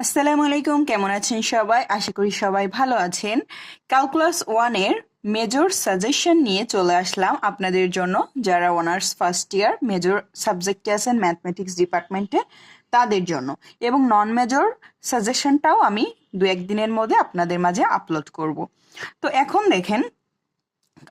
আসসালামু আলাইকুম, কেমন আছেন সবাই? আশা করি সবাই ভালো আছেন। ক্যালকুলাস ওয়ানের মেজর সাজেশন নিয়ে চলে আসলাম আপনাদের জন্য। যারা অনার্স ফার্স্ট ইয়ার মেজর সাবজেক্টে আছেন ম্যাথমেটিক্স ডিপার্টমেন্টে তাদের জন্য। এবং নন মেজর সাজেশনটাও আমি দু একদিনের মধ্যে আপনাদের মাঝে আপলোড করব। তো এখন দেখেন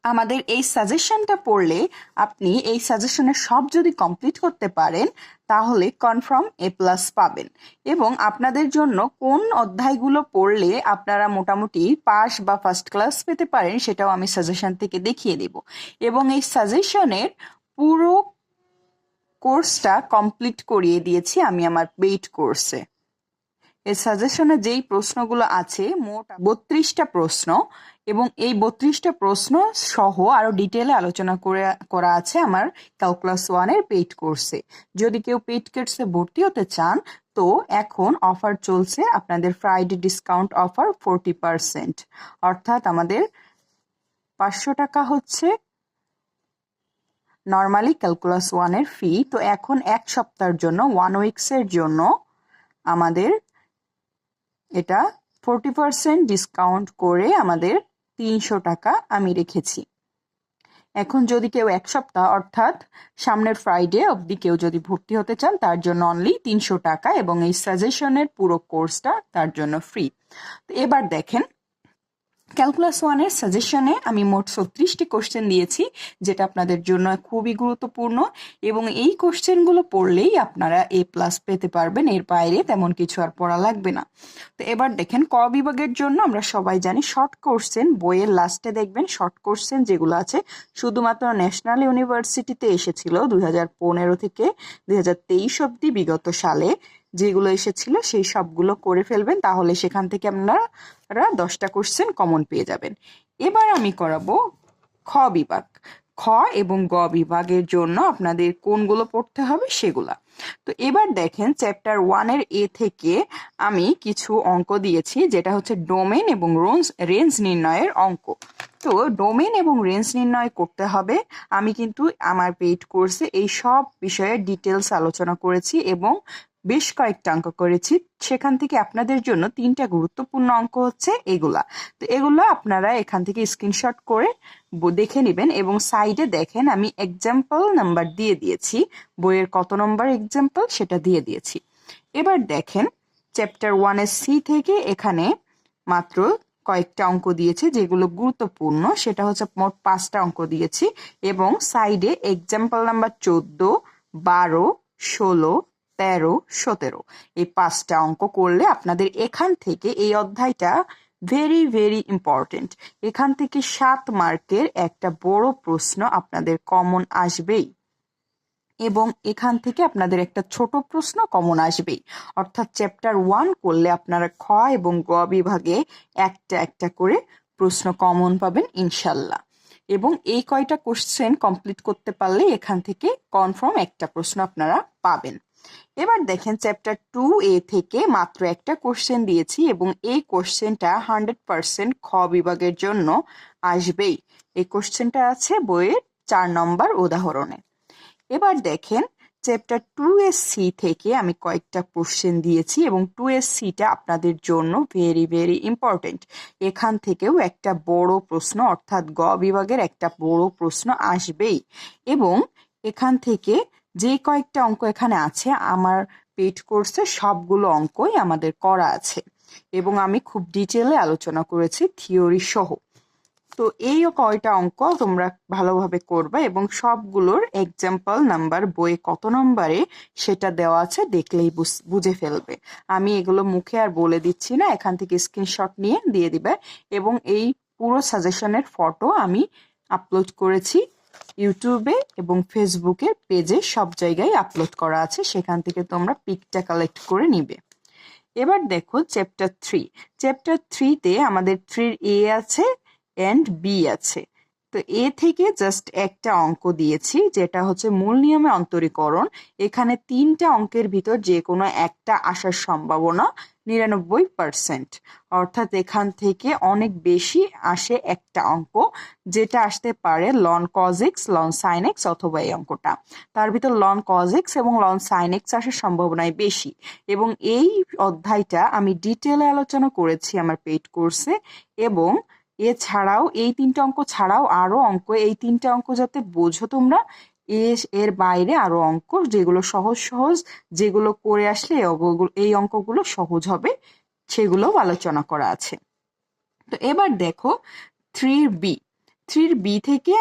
আমাদের এই সাজেশনটা পড়লে আপনি এই সাজেশনের সব যদি কমপ্লিট করতে পারেন, তাহলে কনফার্ম এ প্লাস পাবেন। এবং আপনাদের জন্য কোন অধ্যায়গুলো পড়লে আপনারা মোটামুটি পাস বা ফার্স্ট ক্লাস পেতে পারেন, সেটাও আমি সাজেশন থেকে দেখিয়ে দেব। এবং এই সাজেশনের পুরো কোর্সটা কমপ্লিট করিয়ে দিয়েছি আমি আমার পেইড কোর্সে এই সাজেশনে যেই প্রশ্নগুলো আছে, মোট বত্রিশটা প্রশ্ন এবং এই বত্রিশটা প্রশ্ন সহ আরও ডিটেলে আলোচনা করে, করা আছে আমার ক্যালকুলাস ওয়ানের পেইড কোর্সে যদি কেউ পেইড কোর্সে ভর্তি হতে চান, তো এখন অফার চলছে আপনাদের Friday discount offer forty percent অর্থাৎ আমাদের পাঁচশো টাকা হচ্ছে নর্মালি ক্যালকুলাস ওয়ানের ফি তো এখন এক সপ্তাহের জন্য ওয়ান উইকসের জন্য আমাদের এটা ফোরটি পার্সেন্ট ডিসকাউন্ট করে আমাদের তিনশো টাকা আমি রেখেছি। এখন যদি কেউ এক সপ্তাহ, অর্থাৎ সামনের ফ্রাইডে অবধি কেউ যদি ভর্তি হতে চান, তার জন্য অনলি তিনশো টাকা এবং এই সাজেশনের পুরো কোর্সটা তার জন্য ফ্রি তো এবার দেখেন ক্যালকুলাস ওয়ানের সাজেশনে আমি মোট ছত্রিশটি কোশ্চেন দিয়েছি, যেটা আপনাদের জন্য খুবই গুরুত্বপূর্ণ এবং এই কোশ্চেনগুলো পড়লেই আপনারা এ প্লাস পেতে পারবেন, এর বাইরে তেমন কিছু আর পড়া লাগবে না। তো এবার দেখেন ক বিভাগের জন্য আমরা সবাই জানি শর্ট কোশ্চেন বইয়ের লাস্টে দেখবেন শর্ট কোশ্চেন যেগুলো আছে, শুধুমাত্র ন্যাশনাল ইউনিভার্সিটিতে এসেছিল দুই থেকে দুই হাজার তেইশ অব্দি বিগত সালে। যেগুলো এসেছিল সেই সবগুলো করে ফেলবেন, তাহলে সেখান থেকে আপনারা দশটা কোশ্চেন কমন পেয়ে যাবেন। এবার আমি করাবো খ বিভাগ। খ এবং গ বিভাগের জন্য আপনাদের কোনগুলো পড়তে হবে সেগুলা। তো এবার দেখেন চ্যাপ্টার ওয়ানের এ থেকে আমি কিছু অঙ্ক দিয়েছি, যেটা হচ্ছে ডোমেন এবং রেঞ্জ নির্ণয়ের অঙ্ক। তো ডোমেন এবং রেঞ্জ নির্ণয় করতে হবে। আমি কিন্তু আমার পেইড কোর্সে এই সব বিষয়ে ডিটেলস আলোচনা করেছি এবং বেশ কয়েকটা অঙ্ক করেছি। সেখান থেকে আপনাদের জন্য তিনটা গুরুত্বপূর্ণ অঙ্ক হচ্ছে এগুলা। তো এগুলো আপনারা এখান থেকে স্ক্রিনশট করে দেখে নেবেন এবং সাইডে দেখেন আমি এক্সাম্পল নাম্বার দিয়ে দিয়েছি। বইয়ের কত নম্বর এক্সাম্পল সেটা দিয়ে দিয়েছি। এবার দেখেন চ্যাপ্টার ওয়ানের সি থেকে এখানে মাত্র কয়েকটা অঙ্ক দিয়েছে যেগুলো গুরুত্বপূর্ণ। সেটা হচ্ছে মোট পাঁচটা অঙ্ক দিয়েছি এবং সাইডে এক্সাম্পল নাম্বার চোদ্দ, বারো, ষোলো তেরো, সতেরো। এই পাঁচটা অঙ্ক করলে আপনাদের এখান থেকে এই অধ্যায়টা ভেরি ভেরি ইম্পর্টেন্ট এখান থেকে সাত মার্কের একটা বড় প্রশ্ন আপনাদের কমন আসবেই। এবং এখান থেকে আপনাদের একটা ছোট প্রশ্ন কমন আসবেই। অর্থাৎ চ্যাপ্টার ওয়ান করলে আপনারা খ এবং গ বিভাগে একটা একটা করে প্রশ্ন কমন পাবেন, ইনশাল্লাহ। এবং এই কয়টা কোশ্চেন কমপ্লিট করতে পারলে এখান থেকে কনফার্ম একটা প্রশ্ন আপনারা পাবেন। এবার দেখেন চ্যাপ্টার টু এ থেকে মাত্র একটা কোশ্চেন দিয়েছি এবং এই কোশ্চেনটা হান্ড্রেড পার্সেন্ট খ বিভাগের জন্য আসবেই। এই কোশ্চেনটা আছে বইয়ের চার নম্বর উদাহরণে। এবার দেখেন চ্যাপ্টার টু এস সি থেকে আমি কয়েকটা কোশ্চেন দিয়েছি এবং টু এস সিটা আপনাদের জন্য ভেরি ভেরি ইম্পর্টেন্ট এখান থেকেও একটা বড় প্রশ্ন অর্থাৎ গ বিভাগের একটা বড় প্রশ্ন আসবেই এবং এখান থেকে যে কয়েকটা অঙ্ক এখানে আছে, আমার পেড কোর্সে সবগুলো অঙ্কই আমাদের করা আছে এবং আমি খুব ডিটেলে আলোচনা করেছি, থিওরি সহ। তো এই কয়টা অঙ্ক তোমরা ভালোভাবে করবে এবং সবগুলোর এক্সাম্পল নাম্বার বইয়ে কত নম্বরে সেটা দেওয়া আছে দেখলেই বুঝে ফেলবে। আমি এগুলো মুখে আর বলে দিচ্ছি না, এখান থেকে স্ক্রিনশট নিয়ে দিয়ে দিবে এবং এই পুরো সাজেশনের ফটো আমি আপলোড করেছি। ইউটিউবে এবং ফেসবুকে পেজে সব জায়গায় আপলোড করা আছে, সেখান থেকে তোমরা পিকটা কালেক্ট করে নিবে। এবার দেখো চ্যাপ্টার থ্রি। চ্যাপ্টার থ্রিতে আমাদের থ্রির এ আছে অ্যান্ড বি আছে। তো এ থেকে জাস্ট একটা অঙ্ক দিয়েছি, যেটা হচ্ছে মূল নিয়মে অন্তরীকরণ। এখানে তিনটা অঙ্কের ভিতর যে কোনো একটা আসার সম্ভাবনা নিরানব্বই পার্সেন্ট অর্থাৎ এখান থেকে অনেক বেশি আসে একটা অঙ্ক, যেটা আসতে পারে লন কজিক্স লন সাইনেক্স অথবা এই অঙ্কটা। তার ভিতর লন কজিক্স এবং লন সাইনেক্স আসার সম্ভাবনাই বেশি। এবং এই অধ্যায়টা আমি ডিটেলে আলোচনা করেছি আমার পেইড কোর্সে এবং এছাড়াও এই তিনটা অঙ্ক ছাড়াও আরও অঙ্ক, এই তিনটা অঙ্ক যাতে বোঝো তোমরা এর বাইরে আরও অঙ্ক যেগুলো সহজ সহজ, যেগুলো করে আসলে এই অঙ্কগুলো সহজ হবে সেগুলোও আলোচনা করা আছে। তো এবার দেখো, থ্রির বি থ্রির বি থেকে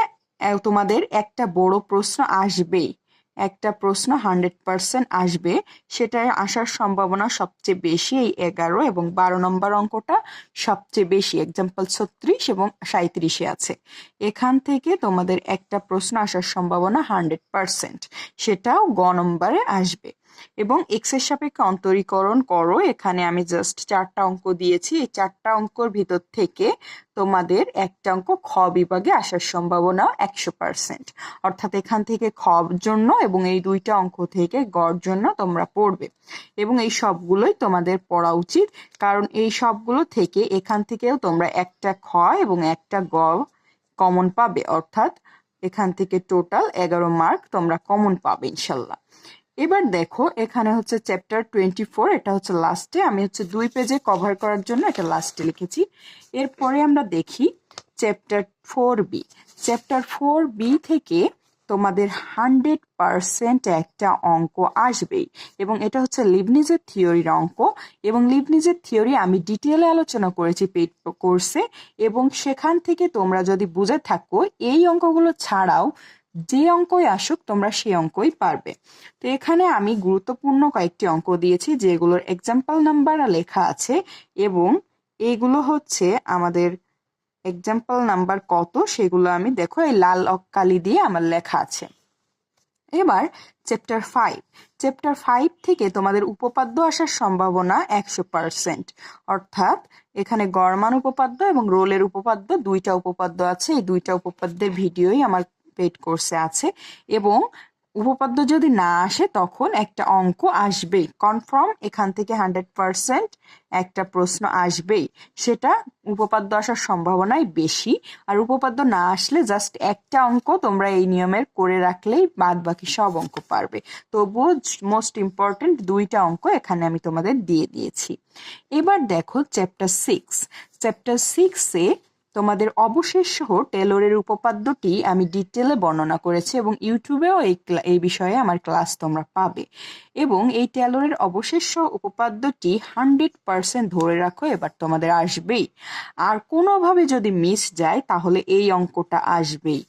তোমাদের একটা বড় প্রশ্ন আসবেই। একটা প্রশ্ন হান্ড্রেড পার্সেন্ট আসবে সেটায় আসার সম্ভাবনা সবচেয়ে বেশি এই এগারো এবং বারো নম্বর অঙ্কটা সবচেয়ে বেশি এক্সাম্পল ছত্রিশ এবং সাঁত্রিশে আছে। এখান থেকে তোমাদের একটা প্রশ্ন আসার সম্ভাবনা হান্ড্রেড পার্সেন্ট, সেটাও গ নম্বরে আসবে। এবং এক্সের সাপেক্ষে অন্তরীকরণ করো। এখানে আমি জাস্ট চারটা অঙ্ক দিয়েছি। এই চারটা অঙ্কর ভিতর থেকে তোমাদের একটা অঙ্ক খ বিভাগে আসার সম্ভাবনা একশো পার্সেন্ট অর্থাৎ এখান থেকে খ জন্য এবং এই দুইটা অঙ্ক থেকে গড় জন্য তোমরা পড়বে। এবং এই সবগুলোই তোমাদের পড়া উচিত। কারণ এই সবগুলো থেকে এখান থেকেও তোমরা একটা খ এবং একটা গ কমন পাবে। অর্থাৎ এখান থেকে টোটাল এগারো মার্ক তোমরা কমন পাবে ইনশাল্লাহ। এবার দেখো, এখানে হচ্ছে চ্যাপ্টার টোয়েন্টি ফোর এটা হচ্ছে লাস্টে আমি হচ্ছে দুই পেজে কভার করার জন্য এটা লাস্টে লিখেছি। এরপরে আমরা দেখি chapter four B chapter four B থেকে তোমাদের হান্ড্রেড পার্সেন্ট একটা অঙ্ক আসবেই। এবং এটা হচ্ছে লিবনিজের থিওরির অঙ্ক। এবং লিবনিজের থিওরি আমি ডিটেলে আলোচনা করেছি পেড কোর্সে এবং সেখান থেকে তোমরা যদি বুঝে থাকো, এই অঙ্কগুলো ছাড়াও যে অঙ্কই আসুক, তোমরা সেই অঙ্কই পারবে। তো এখানে আমি গুরুত্বপূর্ণ কয়েকটি অঙ্ক দিয়েছি, যেগুলোর এক্সাম্পল নাম্বার লেখা আছে এবং এইগুলো হচ্ছে আমাদের এক্সাম্পল নাম্বার কত, সেগুলো আমি দেখো, এই লাল কালি দিয়ে আমার লেখা আছে। এবার চ্যাপ্টার ফাইভ চ্যাপ্টার ফাইভ থেকে তোমাদের উপপাদ্য আসার সম্ভাবনা একশো পার্সেন্ট অর্থাৎ এখানে গরমান উপপাদ্য এবং রোলের উপপাদ্য, দুইটা উপপাদ্য আছে, এই দুইটা উপপাদ্যের ভিডিওই আমার পেড কোর্সে আছে এবং উপপাদ্য যদি না আসে তখন একটা অঙ্ক আসবেই। কনফার্ম এখান থেকে হান্ড্রেড পার্সেন্ট একটা প্রশ্ন আসবেই। সেটা উপপাদ্য আসার সম্ভাবনাই বেশি। আর উপপাদ্য না আসলে জাস্ট একটা অঙ্ক তোমরা এই নিয়মের করে রাখলেই বাদ বাকি সব অঙ্ক পারবে। তবুও মোস্ট ইম্পর্টেন্ট দুইটা অঙ্ক এখানে আমি তোমাদের দিয়ে দিয়েছি। এবার দেখো চ্যাপ্টার সিক্স চ্যাপ্টার সিক্সে তোমাদের অবশেষ সহ টেলরের উপপাদ্যটি আমি ডিটেলে বর্ণনা করেছি এবং ইউটিউবেও এই এই বিষয়ে আমার ক্লাস তোমরা পাবে। এবং এই টেলরের অবশেষ সহ উপপাদ্যটি হান্ড্রেড পার্সেন্ট ধরে রাখো, এবার তোমাদের আসবেই। আর কোনোভাবে যদি মিস যায়, তাহলে এই অঙ্কটা আসবেই।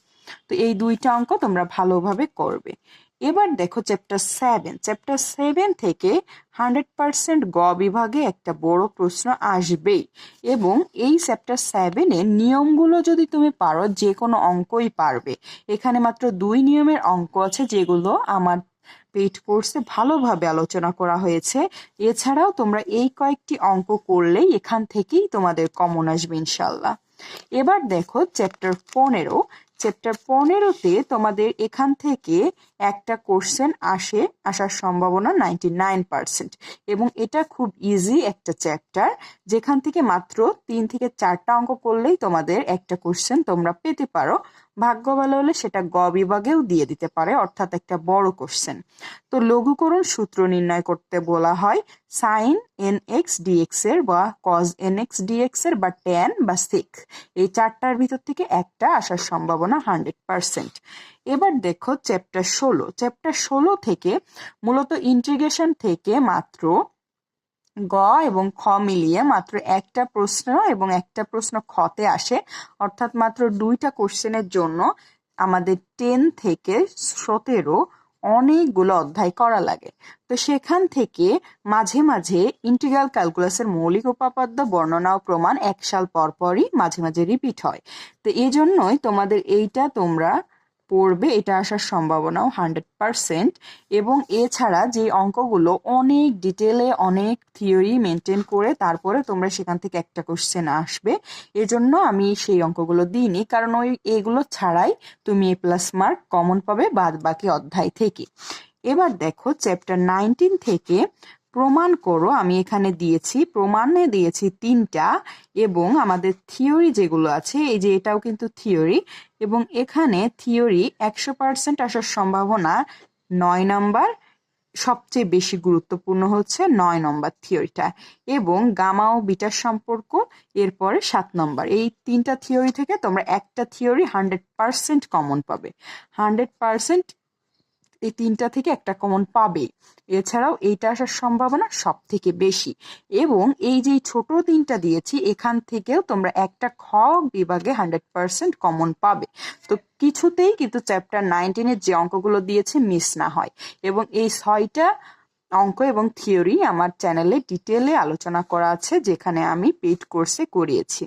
তো এই দুইটা অঙ্ক তোমরা ভালোভাবে করবে। এবার দেখো চ্যাপ্টার সেভেন চ্যাপ্টার সেভেন থেকে হান্ড্রেড পার্সেন্ট গ বিভাগে একটা বড় প্রশ্ন আসবেই। এবং এই চ্যাপ্টার সেভেনের নিয়মগুলো যদি তুমি পারো, যে কোনো অঙ্কই পারবে। এখানে মাত্র দুই নিয়মের অঙ্ক আছে, যেগুলো আমার পেইড কোর্সে ভালোভাবে আলোচনা করা হয়েছে। এছাড়াও তোমরা এই কয়েকটি অঙ্ক করলেই এখান থেকেই তোমাদের কমন আসবে ইনশাল্লাহ এবার দেখো চ্যাপ্টার পনেরো। চ্যাপ্টার পনেরোতে তোমাদের এখান থেকে একটা কোশ্চেন আসে, আসার সম্ভাবনা নাইনটি নাইন পার্সেন্ট এবং এটা খুব ইজি একটা চ্যাপ্টার যেখান থেকে মাত্র তিন থেকে চারটা অঙ্ক করলেই তোমাদের একটা কোশ্চেন তোমরা পেতে পারো। ভাগ্য ভালো হলে সেটা গ বিভাগেও দিয়ে দিতে পারে, অর্থাৎ একটা বড় কোশ্চেন তো লঘুকরণ সূত্র নির্ণয় করতে বলা হয় সাইন এন এক্স ডিএক্স এর বা কজ এন এক্স ডিএক্স এর বা টেন বা সিক এই চারটার ভিতর থেকে একটা আসার সম্ভাবনা হান্ড্রেড পারসেন্ট এবার দেখো চ্যাপ্টার ষোলো। চ্যাপ্টার ষোলো থেকে মূলত ইন্টিগ্রেশন থেকে মাত্র গ এবং খ মিলিয়ে মাত্র একটা প্রশ্ন এবং একটা প্রশ্ন খতে আসে, অর্থাৎ মাত্র দুইটা কোশ্চেনের জন্য আমাদের টেন থেকে সতেরো অনেকগুলো অধ্যায় করা লাগে। তো সেখান থেকে মাঝে মাঝে ইন্টিগ্রাল ক্যালকুলাসের মৌলিক উপাপাদ্য, বর্ণনা ও প্রমাণ এক সাল পরপরই মাঝে মাঝে রিপিট হয়। তো এই জন্যই তোমাদের এইটা তোমরা পড়বে, এটা আসার সম্ভাবনাও হান্ড্রেড পারসেন্ট। এবং এছাড়া যে অঙ্কগুলো অনেক ডিটেলে, অনেক থিওরি মেনটেন করে তারপরে তোমরা সেখান থেকে একটা কোশ্চেন আসবে। এজন্য আমি সেই অঙ্কগুলো দিইনি, কারণ ওই এগুলো ছাড়াই তুমি এ প্লাস মার্ক কমন পাবে বাদ বাকি অধ্যায় থেকে। এবার দেখো চ্যাপ্টার নাইনটিন থেকে প্রমাণ করো, আমি এখানে দিয়েছি, প্রমাণে দিয়েছি তিনটা, এবং আমাদের থিওরি যেগুলো আছে, এই যে এটাও কিন্তু থিওরি, এবং এখানে থিওরি একশো পার্সেন্ট আসার সম্ভাবনা নয় নাম্বার, সবচেয়ে বেশি গুরুত্বপূর্ণ হচ্ছে নয় নম্বর থিওরিটা, এবং গামা ও বিটার সম্পর্ক, এরপরে সাত নম্বর, এই তিনটা থিওরি থেকে তোমরা একটা থিওরি হান্ড্রেড পার্সেন্ট কমন পাবে, হান্ড্রেড পার্সেন্ট এই তিনটা থেকে একটা কমন পাবে এছাড়াও এইটা আসার সম্ভাবনা সব থেকে বেশি। এবং এই যে ছোট তিনটা দিয়েছি, এখান থেকেও তোমরা একটা খ বিভাগে হান্ড্রেড পার্সেন্ট কমন পাবে। তো কিছুতেই কিন্তু চ্যাপ্টার নাইনটিনের যে অঙ্কগুলো দিয়েছে মিস না হয়। এবং এই ছয়টা অঙ্ক এবং থিওরি আমার চ্যানেলে ডিটেলে আলোচনা করা আছে, যেখানে আমি পেইড কোর্সে করিয়েছি।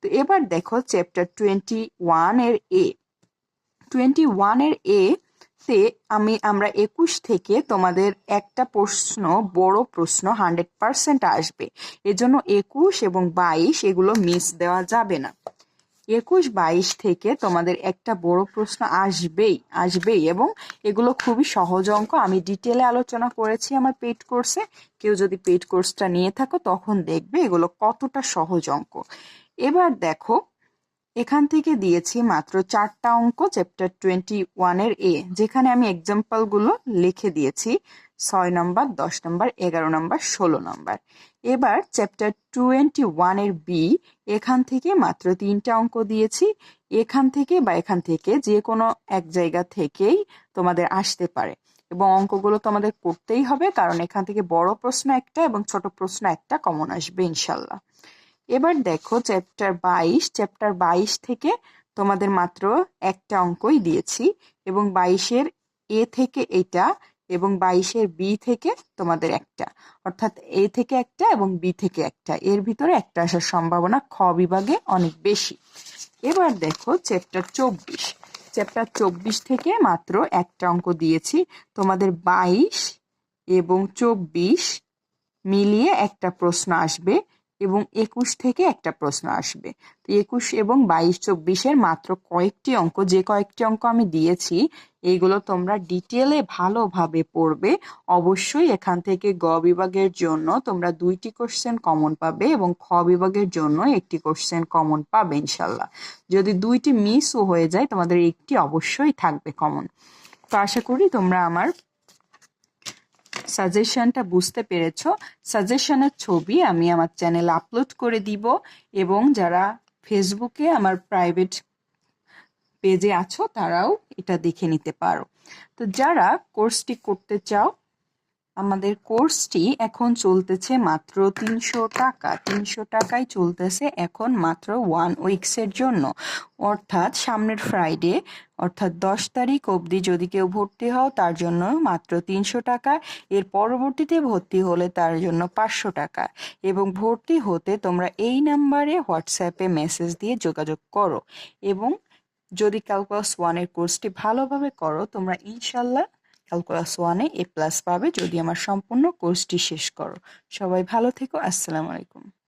তো এবার দেখো চ্যাপ্টার টোয়েন্টি ওয়ানের এ। টোয়েন্টি ওয়ানের এ তে আমি, আমরা একুশ থেকে তোমাদের একটা প্রশ্ন, বড় প্রশ্ন হান্ড্রেড পার্সেন্ট আসবে। এজন্য একুশ এবং বাইশ এগুলো মিস দেওয়া যাবে না। একুশ, বাইশ থেকে তোমাদের একটা বড় প্রশ্ন আসবেই আসবেই এবং এগুলো খুবই সহজ অঙ্ক। আমি ডিটেলে আলোচনা করেছি আমার পেইড কোর্সে কেউ যদি পেইড কোর্সটা নিয়ে থাকো, তখন দেখবে এগুলো কতটা সহজ অঙ্ক। এবার দেখো এখান থেকে দিয়েছি মাত্র চারটা অঙ্ক চ্যাপ্টার টোয়েন্টি ওয়ানের এ যেখানে আমি এক্সাম্পলগুলো লিখে দিয়েছি। ছয় নম্বর, দশ নম্বর, এগারো নম্বর, ষোলো নম্বর। এবার চ্যাপ্টার টোয়েন্টি ওয়ানের বি এখান থেকে মাত্র তিনটা অঙ্ক দিয়েছি। এখান থেকে বা এখান থেকে যে কোনো এক জায়গা থেকেই তোমাদের আসতে পারে। এবং অঙ্কগুলো তোমাদের করতেই হবে, কারণ এখান থেকে বড় প্রশ্ন একটা এবং ছোট প্রশ্ন একটা কমন আসবে, ইনশাল্লাহ। এবার দেখো চ্যাপ্টার বাইশ চ্যাপ্টার বাইশ থেকে তোমাদের মাত্র একটা অঙ্কই দিয়েছি এবং বাইশের এ থেকে এটা এবং বাইশের বি থেকে তোমাদের একটা। অর্থাৎ এ থেকে একটা এবং বি থেকে একটা। এর ভিতরে একটা আসার সম্ভাবনা খ বিভাগে অনেক বেশি। এবার দেখো চ্যাপ্টার চব্বিশ। চ্যাপ্টার চব্বিশ থেকে মাত্র একটা অঙ্ক দিয়েছি। তোমাদের বাইশ এবং চব্বিশ মিলিয়ে একটা প্রশ্ন আসবে। এবং একুশ থেকে একটা প্রশ্ন আসবে। তো একুশ এবং বাইশ চব্বিশের মাত্র কয়েকটি অঙ্ক, যে কয়েকটি অঙ্ক আমি দিয়েছি, এইগুলো তোমরা ডিটেলে ভালোভাবে পড়বে। অবশ্যই এখান থেকে গ বিভাগের জন্য তোমরা দুইটি কোশ্চেন কমন পাবে এবং খ বিভাগের জন্য একটি কোশ্চেন কমন পাবে, ইনশাল্লাহ। যদি দুইটি মিসও হয়ে যায়, তোমাদের একটি অবশ্যই থাকবে কমন তো আশা করি তোমরা আমার সাজেশনটা বুঝতে পেরেছ, সাজেশনের ছবি আমি আমার চ্যানেল আপলোড করে দিব এবং যারা ফেসবুকে আমার প্রাইভেট পেজে আছো তারাও এটা দেখে নিতে পারো। তো যারা কোর্সটি করতে চাও আমাদের কোর্সটি এখন চলতেছে মাত্র তিনশো টাকা। তিনশো টাকায় চলতেছে এখন মাত্র ওয়ান উইক্সের জন্য। অর্থাৎ সামনের ফ্রাইডে অর্থাৎ দশ তারিখ অবধি যদি কেউ ভর্তি হও, তার জন্য মাত্র তিনশো টাকা। এর পরবর্তীতে ভর্তি হলে তার জন্য পাঁচশো টাকা। এবং ভর্তি হতে তোমরা এই নাম্বারে হোয়াটসঅ্যাপে মেসেজ দিয়ে যোগাযোগ করো। এবং যদি ক্যালকুলাস ওয়ানের কোর্সটি ভালোভাবে করো, তোমরা ইনশাল্লাহ ক্যালকুলাস ওয়ানে এ প্লাস পাবে। যদি আমার সম্পূর্ণ কোর্সটি শেষ করো। সবাই ভালো থেকো। আসসালামু আলাইকুম।